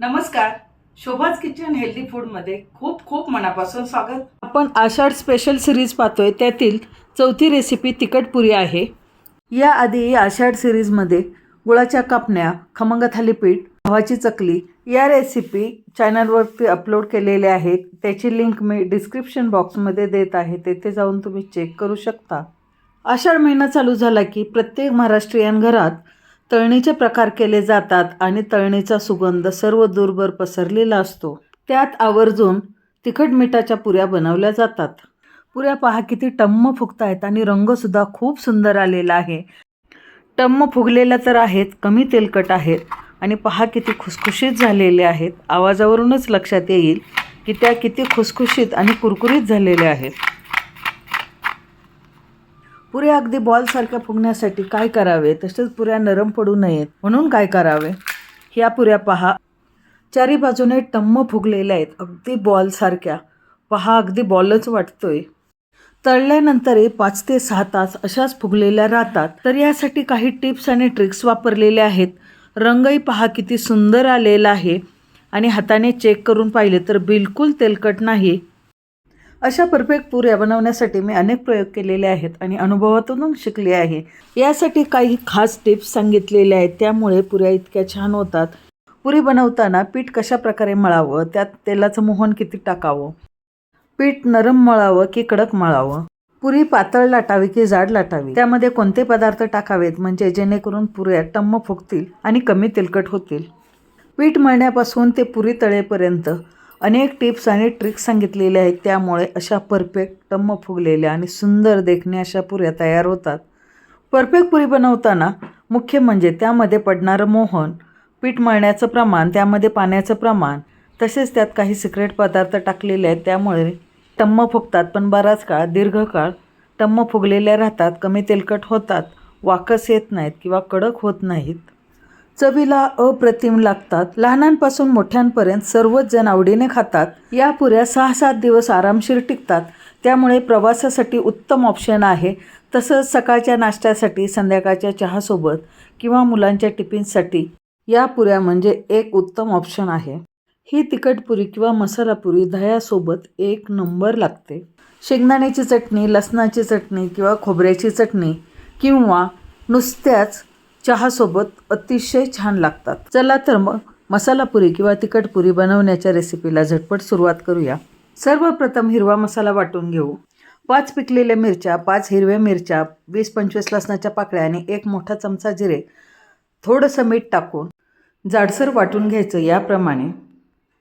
नमस्कार. शोभाज kitchen healthy फूडमध्ये खूप खूप मनापासून स्वागत. आपण आषाढ स्पेशल सिरीज पाहतोय. त्यातील चौथी रेसिपी तिखट पुरी आहे. याआधी आषाढ सिरीजमध्ये गुळाच्या कापण्या खमंग थालीपीठ गव्हाची चकली या रेसिपी चॅनलवरती अपलोड केलेल्या आहेत. त्याची लिंक मी डिस्क्रिप्शन बॉक्समध्ये देत आहे. तेथे जाऊन तुम्ही चेक करू शकता. आषाढ महिना चालू झाला की प्रत्येक महाराष्ट्रीयन घरात तळणीचे प्रकार केले जातात आणि तळणीचा सुगंध सर्व दूरभर पसरलेला असतो. त्यात आवर्जून तिखट मिठाच्या पुऱ्या बनवल्या जातात. पुऱ्या पहा किती टम्म फुगतायत आणि रंगसुद्धा खूप सुंदर आलेला आहे. टम्म फुगलेल्या तर आहेत कमी तेलकट आहेत. आणि पहा किती खुसखुशीत झालेले आहेत. आवाजावरूनच लक्षात येईल की त्या किती खुसखुशीत आणि कुरकुरीत झालेल्या आहेत. पुऱ्या अगदी बॉलसारख्या फुगण्यासाठी काय करावे? तसेच पुऱ्या नरम पडू नयेत. म्हणून काय करावे? ह्या पुऱ्या पहा. चारी बाजूने टम्म फुगलेल्या आहेत. अगदी बॉलसारख्या. पहा अगदी बॉलच वाटतोय. तळल्यानंतरही पाच ते सहा तास अशाच फुगलेल्या राहतात. तर यासाठी काही टिप्स आणि ट्रिक्स वापरलेल्या आहेत. रंगही पहा किती सुंदर आलेला आहे. आणि हाताने चेक करून पाहिले तर बिलकुल तेलकट नाही. अशा परफेक्ट पुऱ्या बनवण्यासाठी मी अनेक प्रयोग केलेले आहेत आणि अनुभवातून शिकले आहे. यासाठी काही खास टिप्स सांगितलेल्या आहेत त्यामुळे पुऱ्या इतक्या छान होतात. पुरी बनवताना पीठ कशा प्रकारे मळावं त्यात तेलाचं मोहन किती टाकावं? पीठ नरम मळावं की कडक मळावं? पुरी पातळ लाटावी की जाड लाटावी? त्यामध्ये कोणते पदार्थ टाकावेत म्हणजे जेणेकरून पुऱ्या टम्म फुगतील आणि कमी तेलकट होतील? पीठ मळण्यापासून ते पुरी तळेपर्यंत अनेक टिप्स आणि ट्रिक्स सांगितलेले आहेत. त्यामुळे अशा परफेक्ट टम्म फुगलेल्या आणि सुंदर देखणे अशा पुऱ्या तयार होतात. परफेक्ट पुरी बनवताना मुख्य म्हणजे त्यामध्ये पडणारं मोहन पीठ मळण्याचं प्रमाण त्यामध्ये पाण्याचं प्रमाण तसेच त्यात काही सिक्रेट पदार्थ टाकलेले आहेत. त्यामुळे टम्म फुगतात पण बराच काळ दीर्घकाळ टम्म फुगलेल्या राहतात कमी तेलकट होतात वाकस येत नाहीत किंवा कडक होत नाहीत. चवीला अप्रतिम लागतात. लहानांपासून मोठ्यांपर्यंत सर्वच जण आवडीने खातात. या पुऱ्या सहा सात दिवस आरामशीर टिकतात. त्यामुळे प्रवासासाठी उत्तम ऑप्शन आहे. तसंच सकाळच्या नाश्त्यासाठी संध्याकाळच्या चहासोबत किंवा मुलांच्या टिफिनसाठी या पुऱ्या म्हणजे एक उत्तम ऑप्शन आहे. ही तिखट पुरी किंवा मसाला पुरी दह्यासोबत एक नंबर लागते. शेंगदाण्याची चटणी लसणाची चटणी किंवा खोबऱ्याची चटणी किंवा नुसत्याच चहासोबत अतिशय छान लागतात. चला तर मग मसाला पुरी किंवा तिखट पुरी बनवण्याच्या रेसिपीला झटपट सुरुवात करूया. सर्वप्रथम हिरवा मसाला वाटून घेऊ. पाच पिकलेल्या मिरच्या पाच हिरव्या मिरच्या वीस पंचवीस लसणाच्या पाकळ्या आणि एक मोठा चमचा जिरे. थोडंसं मीठ टाकून जाडसर वाटून घ्यायचं याप्रमाणे.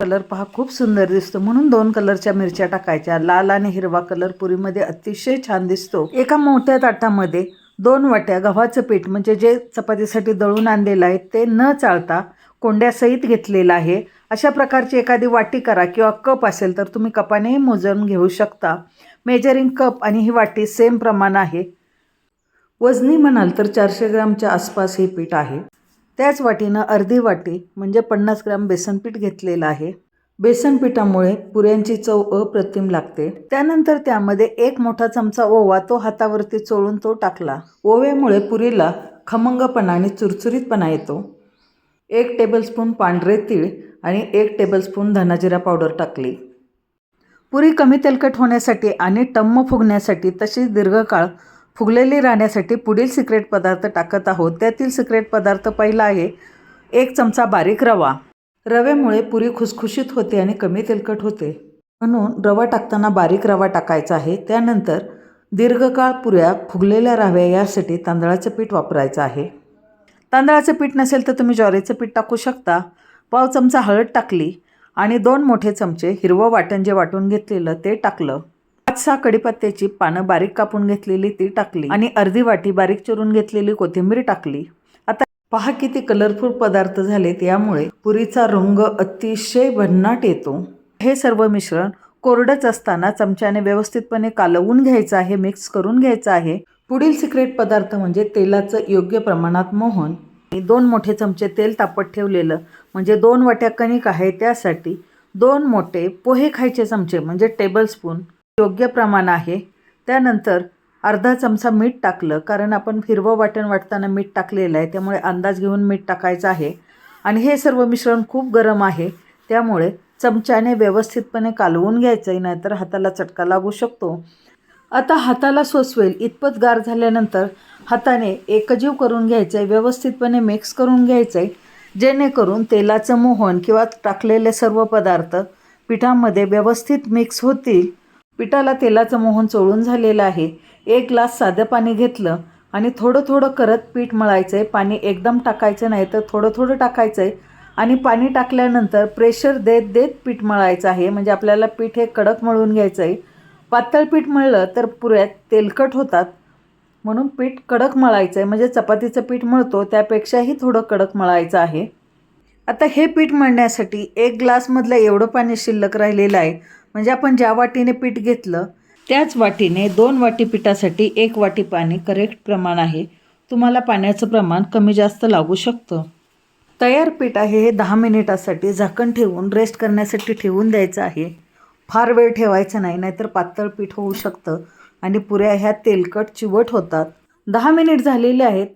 कलर पहा खूप सुंदर दिसतो. म्हणून दोन कलरच्या मिरच्या टाकायच्या. लाल आणि हिरवा कलर पुरीमध्ये अतिशय छान दिसतो. एका मोठ्या ताटामध्ये दोन वाट्या गव्हाचं पीठ म्हणजे जे चपातीसाठी दळून आणलेलं आहे ते न चाळता कोंड्यासहित घेतलेलं आहे. अशा प्रकारची एखादी वाटी करा किंवा कप असेल तर तुम्ही कपानेही मोजून घेऊ शकता. मेजरिंग कप आणि ही वाटी सेम प्रमाण आहे. वजनी म्हणाल तर चारशे ग्रामच्या आसपास हे पीठ आहे. त्याच वाटीनं अर्धी वाटी म्हणजे पन्नास ग्राम बेसनपीठ घेतलेलं आहे. बेसन पिठामुळे पुऱ्यांची चव अप्रतिम लागते. त्यानंतर त्यामध्ये एक मोठा चमचा ओवा तो हातावरती चोळून तो टाकला. ओव्यामुळे पुरीला खमंगपणा आणि चुरचुरीतपणा येतो. एक टेबलस्पून पांढरे तीळ आणि एक टेबलस्पून धनाजिरा पावडर टाकली. पुरी कमी तेलकट होण्यासाठी आणि टम्म फुगण्यासाठी तसेच दीर्घकाळ फुगलेली राहण्यासाठी पुढील सिक्रेट पदार्थ टाकत आहोत. त्यातील सिक्रेट पदार्थ पहिला आहे एक चमचा बारीक रवा. रव्यामुळे पुरी खुसखुशीत होते आणि कमी तेलकट होते. म्हणून रवा टाकताना बारीक रवा टाकायचा आहे. त्यानंतर दीर्घकाळ पुऱ्या फुगलेल्या राहाव्या यासाठी तांदळाचं पीठ वापरायचं आहे. तांदळाचं पीठ नसेल तर तुम्ही ज्वारीचं पीठ टाकू शकता. पाव चमचा हळद टाकली आणि दोन मोठे चमचे हिरवं वाटण जे वाटून घेतलेलं ते टाकलं. पाच सहा कडीपत्त्याची पानं बारीक कापून घेतलेली ती टाकली आणि अर्धी वाटी बारीक चिरून घेतलेली कोथिंबीर टाकली. पहा किती कलरफुल पदार्थ झालेत यामुळे पुरीचा रंग अतिशय भन्नाट येतो. हे सर्व मिश्रण कोरडंच असताना चमच्याने व्यवस्थितपणे कालवून घ्यायचं आहे मिक्स करून घ्यायचं आहे. पुढील सिक्रेट पदार्थ म्हणजे तेलाचं योग्य प्रमाणात मोहन. आणि दोन मोठे चमचे तेल तापत ठेवलेलं म्हणजे दोन वाट्या कणिक आहे त्यासाठी दोन मोठे पोहे खायचे चमचे म्हणजे टेबलस्पून योग्य प्रमाण आहे. त्यानंतर अर्धा चमचा मीठ टाकलं कारण आपण हिरवं वाटण वाटताना मीठ टाकलेलं आहे त्यामुळे अंदाज घेऊन मीठ टाकायचं आहे. आणि हे सर्व मिश्रण खूप गरम आहे त्यामुळे चमच्याने व्यवस्थितपणे कालवून घ्यायचं आहे नाहीतर हाताला चटका लागू शकतो. आता हाताला सोसवेल इतपत गार झाल्यानंतर हाताने एकजीव करून घ्यायचं आहे व्यवस्थितपणे मिक्स करून घ्यायचं आहे जेणेकरून तेलाचं मोहन किंवा टाकलेले सर्व पदार्थ पिठामध्ये व्यवस्थित मिक्स होतील. पिठाला तेलाचं मोहन चोळून झालेलं आहे. एक ग्लास साधं पाणी घेतलं आणि थोडं थोडं करत पीठ मळायचं आहे पाणी एकदम टाकायचं नाही तर थोडं थोडं टाकायचं आहे आणि पाणी टाकल्यानंतर प्रेशर देत देत पीठ मळायचं आहे. म्हणजे आपल्याला पीठ हे कडक मळून घ्यायचं आहे पातळ पीठ मळलं तर पुऱ्यात तेलकट होतात. म्हणून पीठ कडक मळायचं आहे म्हणजे चपातीचं पीठ मळतो त्यापेक्षाही थोडं कडक मळायचं आहे. आता हे पीठ मळण्यासाठी एक ग्लासमधलं एवढं पाणी शिल्लक राहिलेलं आहे. म्हणजे आपण ज्या वाटीने पीठ घेतलं त्याच वाटीने दोन वाटी पिठासाठी एक वाटी पाणी करेक्ट प्रमाण आहे. तुम्हाला पाण्याचं प्रमाण कमी जास्त लागू शकतं. तयार पीठ आहे हे दहा मिनिटासाठी झाकण ठेवून रेस्ट करण्यासाठी ठेवून द्यायचं आहे. फार वेळ ठेवायचं नाही नाहीतर पातळ पीठ होऊ शकतं आणि पुऱ्या ह्या तेलकट चिवट होतात. दहा मिनिट झालेले आहेत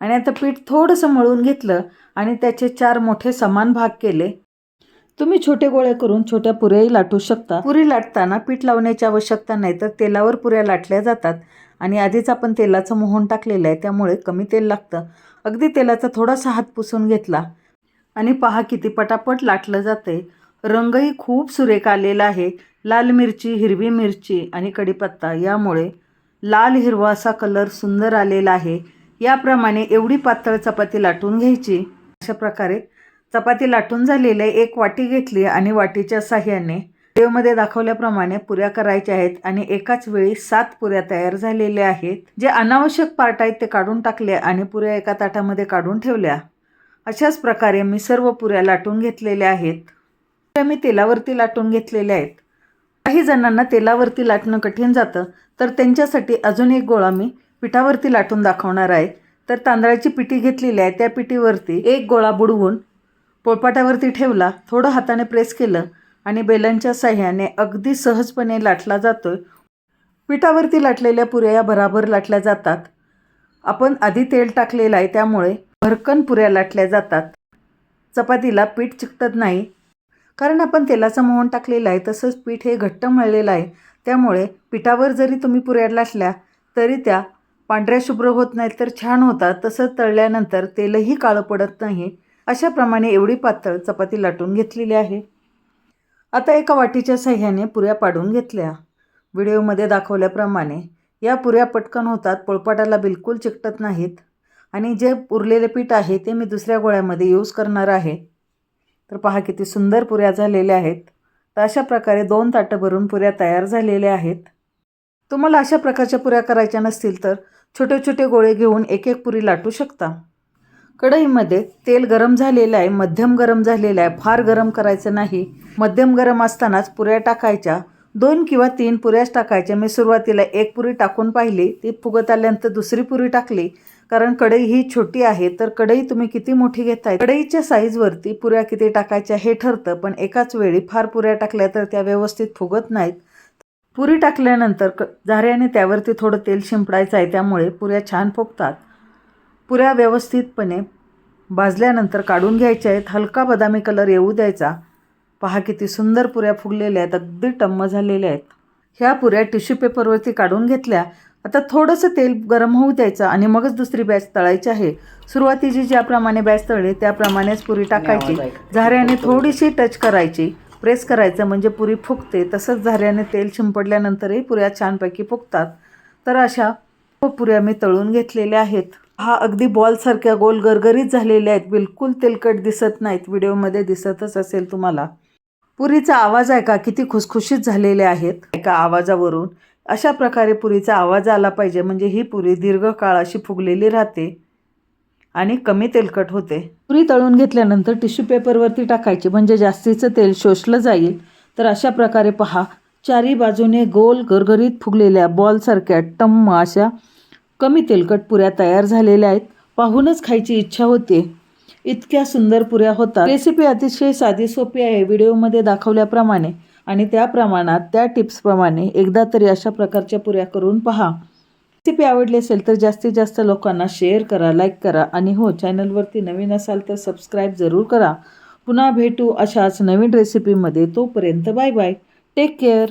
आणि आता पीठ थोडंसं मळून घेतलं आणि त्याचे चार मोठे समान भाग केले. तुम्ही छोटे गोळे करून छोट्या पुऱ्याही लाटू शकता. पुरी लाटताना पीठ लावण्याची आवश्यकता नाही तर तेलावर पुऱ्या लाटल्या जातात आणि आधीच आपण तेलाचं मोहन टाकलेलं आहे त्यामुळे कमी तेल लागतं. अगदी तेलाचा थोडासा हात पुसून घेतला आणि पहा किती पटापट लाटलं जाते रंगही खूप सुरेख आलेला आहे. लाल मिरची हिरवी मिरची आणि कढीपत्ता यामुळे लाल हिरवा असा कलर सुंदर आलेला आहे. याप्रमाणे एवढी पातळ चपाती लाटून घ्यायची. अशा प्रकारे चपाती लाटून झालेली आहे एक वाटी घेतली आणि वाटीच्या साह्याने व्हिडिओमध्ये दाखवल्याप्रमाणे पुऱ्या करायच्या आहेत आणि एकाच वेळी सात पुऱ्या तयार झालेल्या आहेत जे अनावश्यक पार्ट आहेत ते काढून टाकले आणि पुऱ्या एका ताटामध्ये काढून ठेवल्या. अशाच प्रकारे मी सर्व पुऱ्या लाटून घेतलेल्या आहेत. पुऱ्या मी तेलावरती लाटून घेतलेल्या आहेत. काही जणांना तेलावरती लाटणं कठीण जातं तर त्यांच्यासाठी अजून एक गोळा मी पिठावरती लाटून दाखवणार आहे. तर तांदळाची पिठी घेतलेली आहे त्या पिठीवरती एक गोळा बुडवून पोळपाटावरती ठेवला थोडं हाताने प्रेस केलं आणि बेलनच्या साह्याने अगदी सहजपणे लाटला जातोय. पिठावरती लाटलेल्या पुऱ्या या भराभर लाटल्या जातात. आपण आधी तेल टाकलेलं आहे त्यामुळे भरकन पुऱ्या लाटल्या जातात. चपातीला पीठ चिकटत नाही. कारण आपण तेलाचं मोहन टाकलेलं आहे तसंच पीठ हे घट्ट मळलेलं आहे. त्यामुळे पिठावर जरी तुम्ही पुऱ्या लाटल्या तरी त्या पांढऱ्या शुभ्र होत नाहीत तर छान होतात. तसंच तळल्यानंतर तेलही काळं पडत नाही. अशाप्रमाणे एवढी पातळ चपाती लाटून घेतलेली आहे. आता एका वाटीच्या साह्याने पुऱ्या पाडून घेतल्या. व्हिडिओमध्ये दाखवल्याप्रमाणे या पुऱ्या पटकन होतात पोळपाटाला बिलकुल चिकटत नाहीत. आणि जे उरलेले पीठ आहे ते मी दुसऱ्या गोळ्यामध्ये यूज करणार आहे. तर पहा किती सुंदर पुऱ्या झालेल्या आहेत. तर अशा प्रकारे दोन ताटं भरून पुऱ्या तयार झालेल्या आहेत. तुम्हाला अशा प्रकारच्या पुऱ्या करायच्या नसतील तर छोटे छोटे गोळे घेऊन एक एक पुरी लाटू शकता. कढईमध्ये तेल गरम झालेलं आहे मध्यम गरम झालेलं आहे फार गरम करायचं नाही. मध्यम गरम असतानाच पुऱ्या टाकायच्या. दोन किंवा तीन पुऱ्याच टाकायच्या. मी सुरुवातीला एक पुरी टाकून पाहिली ती फुगत आल्यानंतर दुसरी पुरी टाकली. कारण कढई ही छोटी आहे तर कढई तुम्ही किती मोठी घेताय? कढईच्या साईजवरती पुऱ्या किती टाकायच्या हे ठरतं पण एकाच वेळी फार पुऱ्या टाकल्या तर त्या व्यवस्थित फुगत नाहीत. पुरी टाकल्यानंतर क झाऱ्याने त्यावरती थोडं तेल शिंपडायचं आहे त्यामुळे पुऱ्या छान फुगतात. पुऱ्या व्यवस्थितपणे भाजल्यानंतर काढून घ्यायच्या आहेत. हलका बदामी कलर येऊ द्यायचा. पहा किती सुंदर पुऱ्या फुगलेल्या आहेत. अगदी टम्म झालेल्या आहेत. ह्या पुऱ्या टिश्यू पेपरवरती काढून घेतल्या. आता थोडंसं तेल गरम होऊ द्यायचं आणि मगच दुसरी बॅच तळायची आहे. सुरुवातीची ज्याप्रमाणे बॅच तळली त्याप्रमाणेच पुरी टाकायची. झाऱ्याने थोडीशी टच करायची. प्रेस करायचं म्हणजे पुरी फुगते. तसंच झाऱ्याने तेल शिंपडल्यानंतरही पुऱ्या छानपैकी फुगतात. तर अशा पुऱ्या मी तळून घेतलेल्या आहेत. हा अगदी बॉलसारख्या गोल गरगरीत झालेल्या आहेत. बिलकुल तेलकट दिसत नाहीत. व्हिडिओमध्ये दिसतच असेल तुम्हाला. पुरीचा आवाज आहे का? किती खुसखुशीत झालेले आहेत. एका आवाजावरून. अशा प्रकारे पुरीचा आवाज आला पाहिजे. म्हणजे ही पुरी दीर्घकाळ अशी फुगलेली राहते आणि कमी तेलकट होते. पुरी तळून घेतल्यानंतर टिश्यू पेपरवरती टाकायची. म्हणजे जास्तीचं तेल शोषलं जाईल. तर अशा प्रकारे पहा. चारी बाजूने गोल गरगरीत फुगलेल्या बॉलसारख्या टम्म अशा कमी तेलकट पुऱ्या तयार झालेल्या आहेत. पाहूनच खायची इच्छा होते. इतक्या सुंदर पुऱ्या होतात. रेसिपी अतिशय साधी सोपी आहे. व्हिडिओमध्ये दाखवल्याप्रमाणे आणि त्या प्रमाणात त्या टिप्सप्रमाणे एकदा तरी अशा प्रकारच्या पुऱ्या करून पहा. रेसिपी आवडली असेल तर जास्तीत जास्त लोकांना शेअर करा लाईक करा आणि हो चॅनलवरती नवीन असाल तर सबस्क्राईब जरूर करा. पुन्हा भेटू अशाच नवीन रेसिपीमध्ये तोपर्यंत बाय बाय टेक केअर